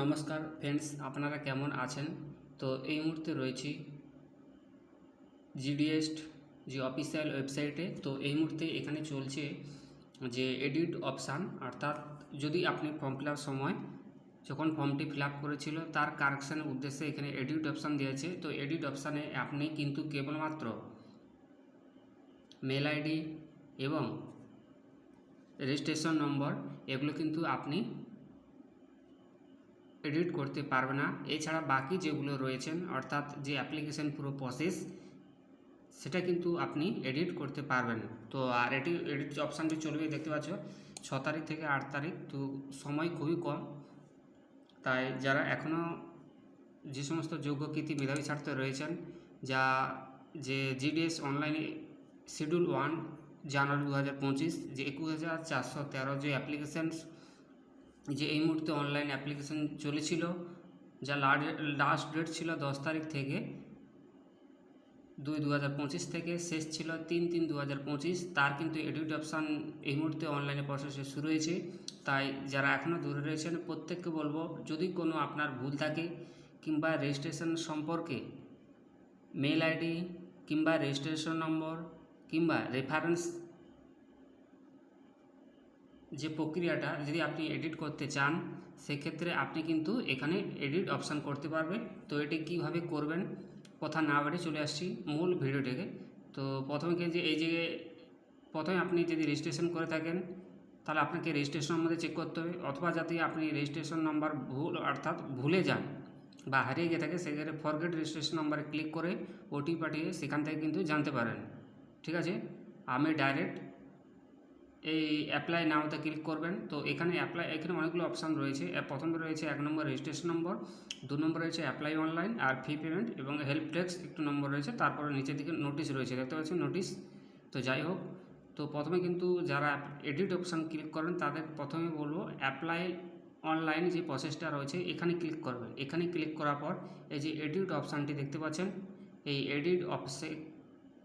নমস্কার ফ্রেন্ডস, আপনারা কেমন আছেন? তো এই মুহূর্তে রয়েছি জিডিএস যে অফিসিয়াল ওয়েবসাইটে। তো এই মুহূর্তে এখানে চলছে যে এডিট অপশান, অর্থাৎ যদি আপনি ফর্ম ফিল সময় যখন ফর্মটি ফিল আপ করেছিল, তার কারেকশানের উদ্দেশ্যে এখানে এডিট অপশান দিয়েছে তো এডিট অপশানে আপনি কিন্তু কেবলমাত্র মেল আইডি এবং রেজিস্ট্রেশন নম্বর, এগুলো কিন্তু আপনি এডিট করতে পারবে না। এছাড়া বাকি যেগুলো রয়েছেন, অর্থাৎ যে অ্যাপ্লিকেশন পুরো প্রসেস সেটা কিন্তু আপনি এডিট করতে পারবেন। তো আর এটি এডিট অপশানটি চলবে, দেখতে পাচ্ছ, ছ তারিখ থেকে আট তারিখ, তো সময় খুবই কম। তাই যারা এখনও যে সমস্ত যোগ্য কৃতি মেধাবী ছাত্র রয়েছেন, যা যে জিডিএস অনলাইনে শিডিউল ওয়ান জানুয়ারি দু হাজার পঁচিশ, যে একুশ হাজার চারশো তেরো যে অ্যাপ্লিকেশান যে এই মুহূর্তে অনলাইন অ্যাপ্লিকেশন চলেছিল, যা লাস্ট ডেট ছিল দশ তারিখ থেকে দুই দু হাজার পঁচিশ থেকে, শেষ ছিল তিন তিন দু হাজার পঁচিশ। তার কিন্তু এডিট অপশান এই মুহূর্তে অনলাইনে প্রসেসে শুরু হয়েছে। তাই যারা এখনও দূরে রয়েছেন, প্রত্যেককে বলব, যদি কোনো আপনার ভুল থাকে কিংবা রেজিস্ট্রেশন সম্পর্কে মেল আইডি কিংবা রেজিস্ট্রেশন নম্বর কিংবা রেফারেন্স যে প্রক্রিয়াটা যদি আপনি এডিট করতে চান, সেক্ষেত্রে আপনি কিন্তু এখানে এডিট অপশান করতে পারবেন। তো এটি কীভাবে করবেন, কথা না বেড়ে চলে আসছি মূল ভিডিওটিকে। তো প্রথমে কি যে এই যে, প্রথমে আপনি যদি রেজিস্ট্রেশন করে থাকেন, তাহলে আপনাকে রেজিস্ট্রেশন নম্বরে চেক করতে হবে। অথবা যাতে আপনি রেজিস্ট্রেশন নাম্বার ভুল, অর্থাৎ ভুলে যান বা হারিয়ে গিয়ে থাকে, সেক্ষেত্রে ফরগেট রেজিস্ট্রেশন নাম্বারে ক্লিক করে ওটি পাঠিয়ে সেখান থেকে কিন্তু জানতে পারেন। ঠিক আছে? আমি ডাইরেক্ট এই অ্যাপ্লাই নাওতে ক্লিক করবেন। তো এখানে অ্যাপ্লাই এখানে অনেকগুলো অপশান রয়েছে। প্রথমে রয়েছে এক নম্বর রেজিস্ট্রেশন নম্বর দু নম্বর রয়েছে অ্যাপ্লাই অনলাইন আর ফি পেমেন্ট এবং হেল্প ডেস্ক একটু নম্বর রয়েছে। তারপরে নিচের দিকে নোটিশ রয়েছে, দেখতে পাচ্ছেন নোটিশ তো যাই হোক, তো প্রথমে কিন্তু যারা এডিট অপশান ক্লিক করেন, তাদের প্রথমে বলব অ্যাপ্লাই অনলাইন যে প্রসেসটা রয়েছে, এখানে ক্লিক করবেন। এখানে ক্লিক করার পর এই যে এডিট অপশানটি দেখতে পাচ্ছেন, এই এডিট অপশে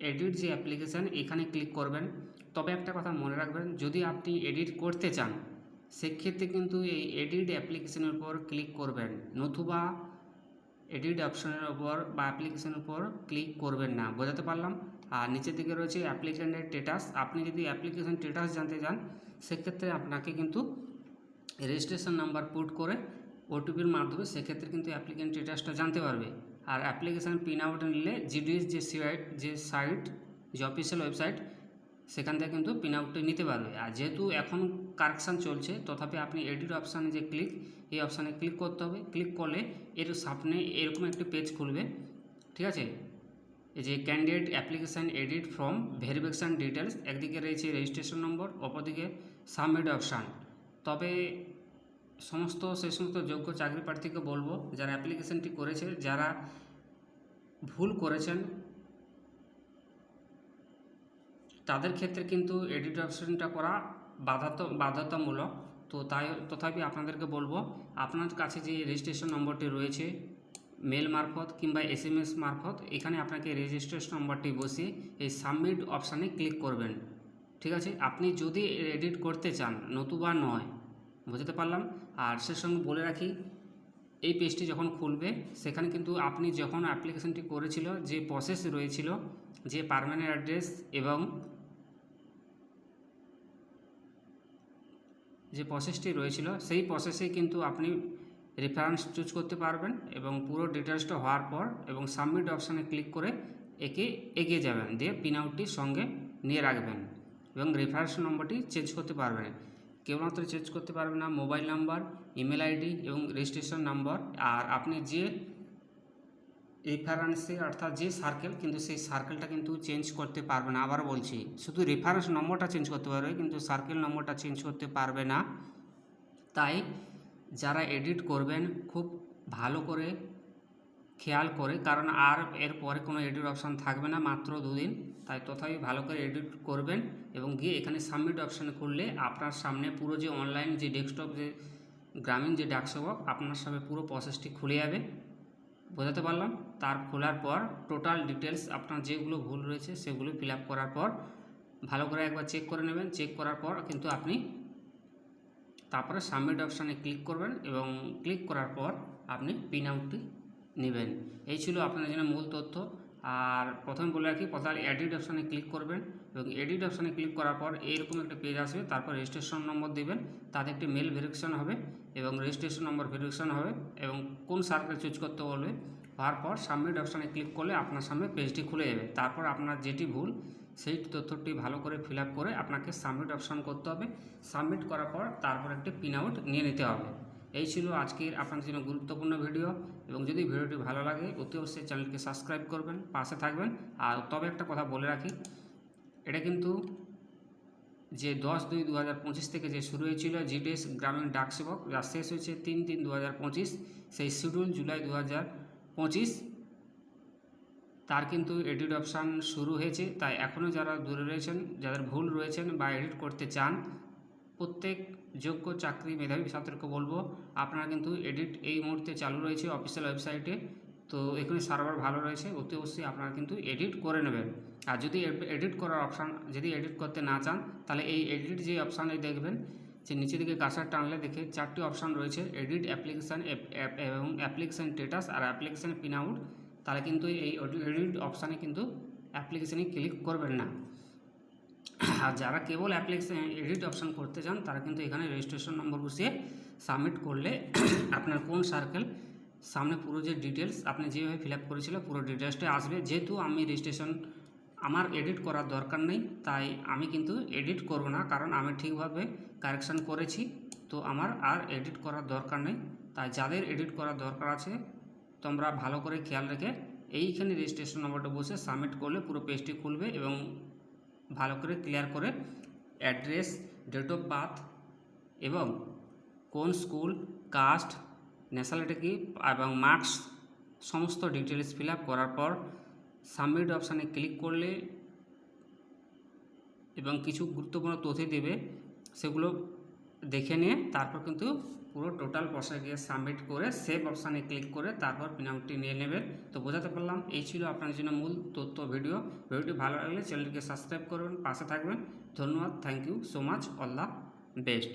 এডিট যে অ্যাপ্লিকেশান এখানে ক্লিক করবেন। তবে একটা কথা মনে রাখবেন, যদি আপনি এডিট করতে চান, সেক্ষেত্রে কিন্তু এই এডিট অ্যাপ্লিকেশনের উপর ক্লিক করবেন। নতুবা এডিট অপশনের উপর বা অ্যাপ্লিকেশনের উপর ক্লিক করবেন না, বোঝাতে পারলাম? আর নিচের দিকে রয়েছে অ্যাপ্লিকেশনের স্টেটাস আপনি যদি অ্যাপ্লিকেশন স্টেটাস জানতে চান, সেক্ষেত্রে আপনাকে কিন্তু রেজিস্ট্রেশন নাম্বার পুট করে ওটিপির মাধ্যমে সেক্ষেত্রে কিন্তু অ্যাপ্লিকেন্ট স্টেটাসটা জানতে পারবে। আর অ্যাপ্লিকেশান প্রিন্ট আউট নিলে জিডিএস যে সাইট যে সাইট যে অফিসিয়াল ওয়েবসাইট সেখান থেকে কিন্তু প্রিন্ট আউটটা নিতে পারবে। আর যেহেতু এখন কারেকশান চলছে, তথাপি আপনি এডিট অপশানে যে ক্লিক এই অপশানে ক্লিক করতে হবে। ক্লিক করলে এর সামনে এরকম একটি পেজ খুলবে। ঠিক আছে? এই যে candidate application edit form verification details একদিকে রয়েছে রেজিস্ট্রেশন নম্বর অপরদিকে সাবমিট অপশান তবে সমস্ত, সেই সমস্ত যোগ্য চাকরি প্রার্থীকে বলব, যারা অ্যাপ্লিকেশানটি করেছে, যারা ভুল করেছেন তাদের ক্ষেত্রে কিন্তু এডিট অপশনটা করা বাধাত, বাধ্যতামূলক। তো তাই, তথাপি আপনাদেরকে বলব, আপনার কাছে যে রেজিস্ট্রেশন নম্বরটি রয়েছে মেল মারফত কিংবা এস এম এস মারফত, এখানে আপনাকে রেজিস্ট্রেশন নম্বরটি বসিয়ে এই সাবমিট অপশানে ক্লিক করবেন। ঠিক আছে? আপনি যদি এডিট করতে চান, নতুবা নয়, বুঝতে পারলাম? আর সে সঙ্গে বলে রাখি, এই পেজটি যখন খুলবে, সেখানে কিন্তু আপনি যখন অ্যাপ্লিকেশনটি করেছিল, যে প্রসেস রয়েছিল, যে পারমানেন্ট অ্যাড্রেস এবং যে প্রসেসটি রয়েছিল, সেই প্রসেসেই কিন্তু আপনি রেফারেন্স চুজ করতে পারবেন এবং পুরো ডিটেলসটা হওয়ার পর এবং সাবমিট অপশানে ক্লিক করে একে এগিয়ে যাবেন, দিয়ে পিন আউটটি সঙ্গে নিয়ে রাখবেন এবং রেফারেন্স নম্বরটি চেঞ্জ করতে পারবেন। কেবলমাত্র চেঞ্জ করতে পারবেন না মোবাইল নাম্বার ইমেল আইডি এবং রেজিস্ট্রেশন নাম্বার আর আপনি যে রেফারেন্সে অর্থাৎ যে সার্কেল কিন্তু সেই সার্কেলটা কিন্তু চেঞ্জ করতে পারবে না। আবার বলছি, শুধু রেফারেন্স নম্বরটা চেঞ্জ করতে পারবে, কিন্তু সার্কেল নম্বরটা চেঞ্জ করতে পারবে না। তাই যারা এডিট করবেন, খুব ভালো করে খেয়াল করে, কারণ আর এর পরে কোনো এডিট অপশান থাকবে না, মাত্র দুদিন। তাই তথাপি ভালো করে এডিট করবেন এবং গিয়ে এখানে সাবমিট অপশানে করলে আপনার সামনে পুরো যে অনলাইন যে ডেস্কটপ যে গ্রামীণ যে ডাকসেবক, আপনার সামনে পুরো প্রসেসটি খুলে যাবে। বোঝাতে পারলাম? তার খোলার পর টোটাল ডিটেলস আপনার যেগুলো ভুল রয়েছে সেগুলো ফিল করার পর ভালো করে একবার চেক করে নেবেন। চেক করার পর কিন্তু আপনি তারপরে সাবমিট অপশানে ক্লিক করবেন এবং ক্লিক করার পর আপনি পিন আউটটি নেবেন। এই ছিল আপনার জন্য মূল তথ্য। আর প্রথমে বলে রাখি প্রথমে এডিট অপশানে ক্লিক করবেন এবং এডিট অপশানে ক্লিক করার পর এইরকম একটা পেজ আসবে। তারপর রেজিস্ট্রেশন নম্বর দেবেন। তাতে একটি মেল ভেরিফিকেশন হবে এবং রেজিস্ট্রেশন নম্বর ভেরিফিকেশন হবে এবং কোন সার্কেল চুজ করতে বলবে হওয়ার পর সাবমিট অপশানে ক্লিক করলে আপনার সামনে পেজটি খুলে যাবে। তারপর আপনার যেটি ভুল, সেই তথ্যটি ভালো করে ফিল করে আপনাকে সাবমিট অপশান করতে হবে। সাবমিট করার পর তারপর একটি পিন আউট নিয়ে নিতে হবে। এই ছিল আজকের আপনার জন্য গুরুত্বপূর্ণ ভিডিও এবং যদি ভিডিওটি ভালো লাগে, অতি অবশ্যই চ্যানেলকে সাবস্ক্রাইব করবেন, পাশে থাকবেন। আর তবে একটা কথা বলে রাখি, এটা কিন্তু যে দশ দুই দু হাজার থেকে যে শুরু হয়েছিল জিডিএস গ্রামীণ ডাক সেবক যা শেষ হয়েছে তিন তিন দু সেই শিডিউল জুলাই দু হাজার পঁচিশ। তার কিন্তু এডিট অপশান শুরু হয়েছে। তাই এখনও যারা দূরে রয়েছেন, যাদের ভুল রয়েছেন বা এডিট করতে চান, প্রত্যেক যোগ্য চাকরি মেধাবী ছাত্রকে বলব, আপনারা কিন্তু এডিট এই মুহূর্তে চালু রয়েছে অফিসিয়াল ওয়েবসাইটে তো এখানে সার্ভার ভালো রয়েছে, অতি অবশ্যই আপনারা কিন্তু এডিট করে নেবেন। আর যদি এডিট করার অপশান যদি এডিট করতে না চান, তাহলে এই এডিট যে অপশানে দেখবেন যে নিচে দিকে কাঁসার টানলে দেখে চারটি অপশান রয়েছে, এডিট, অ্যাপ্লিকেশান এবং অ্যাপ্লিকেশান স্টেটাস আর অ্যাপ্লিকেশান পিন আউট, তাহলে কিন্তু এই এডিট অপশানে কিন্তু অ্যাপ্লিকেশানে ক্লিক করবেন না। আর যারা কেবল অ্যাপ্লিকেশান, এডিট অপশান করতে চান, তারা কিন্তু এখানে রেজিস্ট্রেশন নম্বর বসিয়ে সাবমিট করলে আপনার কোন সার্কেল সামনে পুরো যে ডিটেলস আপনি যেভাবে ফিল আপ করেছিলেন পুরো ডিটেলসটা আসবে। যেহেতু আমি রেজিস্ট্রেশন আমার এডিট করার দরকার নেই, তাই আমি কিন্তু এডিট করব না, কারণ আমি ঠিকভাবে কারেকশান করেছি। তো আমার আর এডিট করার দরকার নেই, তাই যাদের এডিট করার দরকার আছে, তোমরা ভালো করে খেয়াল রেখে এইখানে রেজিস্ট্রেশন নম্বরটা বসে সাবমিট করলে পুরো পেজটি খুলবে এবং ভালো করে ক্লিয়ার করে অ্যাড্রেস ডেট অফ বার্থ এবং কোন স্কুল কাস্ট ন্যাশনালিটি কি, এবং মার্কস সমস্ত ডিটেলস ফিল করার পর সাবমিট অপশানে ক্লিক করলে এবং কিছু গুরুত্বপূর্ণ তথ্য দেবে, সেগুলো দেখে নিয়ে তারপর কিন্তু পুরো টোটাল প্রসেস গিয়ে সাবমিট করে সেভ অপশানে ক্লিক করে তারপর পিনাউটটি নিয়ে নেবেন তো বোঝাতে পারলাম, এই ছিল আপনার জন্য মূল তথ্য ভিডিও ভিডিওটি ভালো লাগলে চ্যানেলটিকে সাবস্ক্রাইব করবেন, পাশে থাকবেন। ধন্যবাদ thank you so much all the best